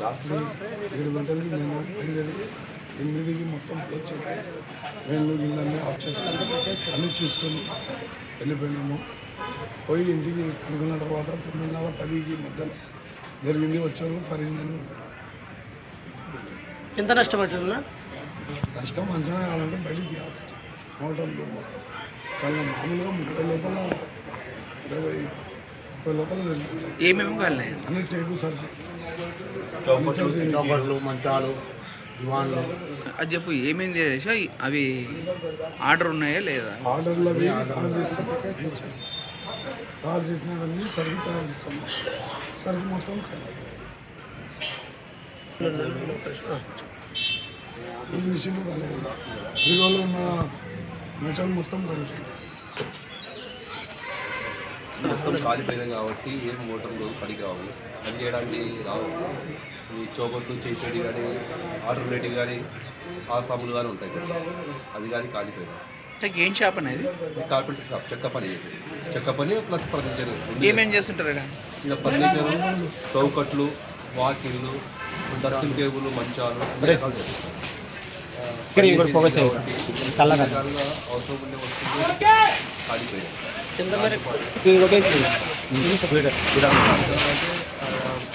రాత్రి ఏడు గంటలకి మేము బయలుదేరి ఎనిమిదికి మొత్తం క్లోజ్ చేసి మేము ఇళ్ళన్నీ ఆఫ్ చేసుకొని అన్నీ చూసుకొని వెళ్ళిపోయినాము. పోయి ఇంటికి అనుకున్న తర్వాత తొమ్మిదిన్నర పదికి మధ్యలో జరిగింది. వచ్చారు ఫరీందని ఉంది. ఎంత నష్టపడుతుందా కష్టం అంచనా కావాలంటే బయటికి తీయాలి సార్. మోటార్లు మొత్తం. కానీ మామూలుగా ముప్పై లోపల ఇరవై లోపల జరిగింది. ఏమేమి కాలినాయి అన్ని టేకు సరుకు చౌకట్లు మంచాలు దివాన్లు. అది చెప్పు ఏమేమి చేసా అవి ఆర్డర్ ఉన్నాయా లేదా? ఆర్డర్లు అవి తయారు చేస్తాం. తయారు చేసినవన్నీ సరుకు తయారు చేస్తాం. సరుకు మొత్తం కలిపి ఈ మిషన్ కలిపి ఉన్న మెటల్ మొత్తం కలిపి మొత్తం కాలిపోయినాం కాబట్టి ఏం మోటార్లు పనికి రావు. పని చేయడానికి రావు. ఈ చోకట్లు చేసేటి కానీ ఆల్టర్నేటివ్ కానీ ఆసాములు కానీ ఉంటాయి కదా అవి కానీ ఇంతకీ ఏం షాప్ అనేది? ఇది కార్పెంటర్ షాప్ చెక్క పని. చెక్క పని ప్లస్ ఫర్నిచర్. ఏమేం చేస్తుంటారు ఇక్కడ? ఇంకా ఫర్నిచర్ చౌకట్లు వాకిళ్ళు డ్రెస్సింగ్ టేబుల్ మంచాలు అవసరం ఉండే వస్తువులు కాలిపోయాయి ఎంత మరి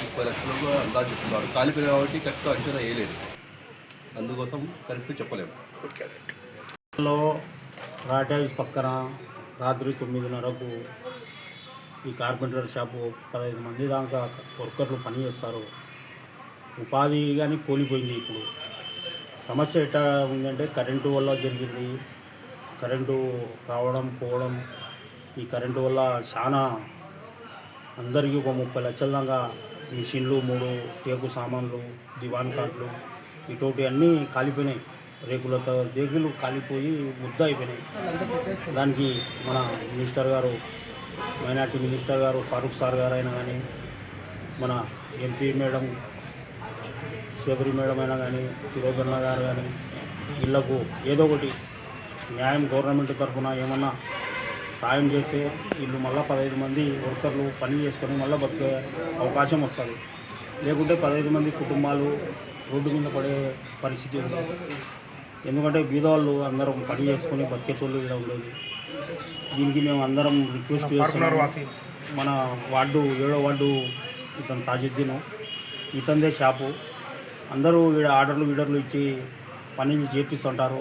ముప్పై లక్షలకు అందాజు చెప్తున్నారు కాలిపోయిన కాబట్టి కరెక్ట్ అంచనా వేయలేదు అందుకోసం కరెక్ట్ చెప్పలేము లో రాటైజ్ పక్కన రాత్రి తొమ్మిదిన్నరకు ఈ కార్పెంటర్ షాపు పదహైదు మంది దాకా వర్కర్లు పని చేస్తారు ఉపాధి కానీ కూలిపోయింది ఇప్పుడు సమస్య ఎట్లా ఉందంటే కరెంటు వల్ల జరిగింది కరెంటు రావడం పోవడం ఈ కరెంటు వల్ల చాలా అందరికీ ఒక ముప్పై లక్షల దాకా మిషన్లు మూడు టేకు సామాన్లు దివాన్ కార్డులు ఇటువంటి అన్నీ కాలిపోయినాయి. రేకులతో దేగులు కాలిపోయి ముద్ద అయిపోయినాయి. దానికి మన మినిస్టర్ గారు మైనార్టీ మినిస్టర్ గారు ఫారూక్ సార్ గారు అయినా కానీ మన ఎంపీ మేడం శబరి మేడం అయినా కానీ ఫిరోజన్న గారు కానీ వీళ్ళకు ఏదో ఒకటి న్యాయం గవర్నమెంట్ తరఫున ఏమన్నా సాయం చేస్తే వీళ్ళు మళ్ళీ పదహైదు మంది వర్కర్లు పని చేసుకొని మళ్ళీ బతికే అవకాశం వస్తుంది. లేకుంటే పదహైదు మంది కుటుంబాలు రోడ్డు మీద పడే పరిస్థితి ఉంది ఎందుకంటే బీదవాళ్ళు అందరం పని చేసుకొని బతికేతోళ్ళు ఇక్కడ ఉండేది. దీనికి మేము అందరం రిక్వెస్ట్ చేస్తున్నాం. మన వార్డు ఏడో వార్డు ఇతను తాజుద్దీన్. ఇతందే షాపు. అందరూ ఈడ ఆర్డర్లు గీడర్లు ఇచ్చి పనులు చేపిస్తుంటారు.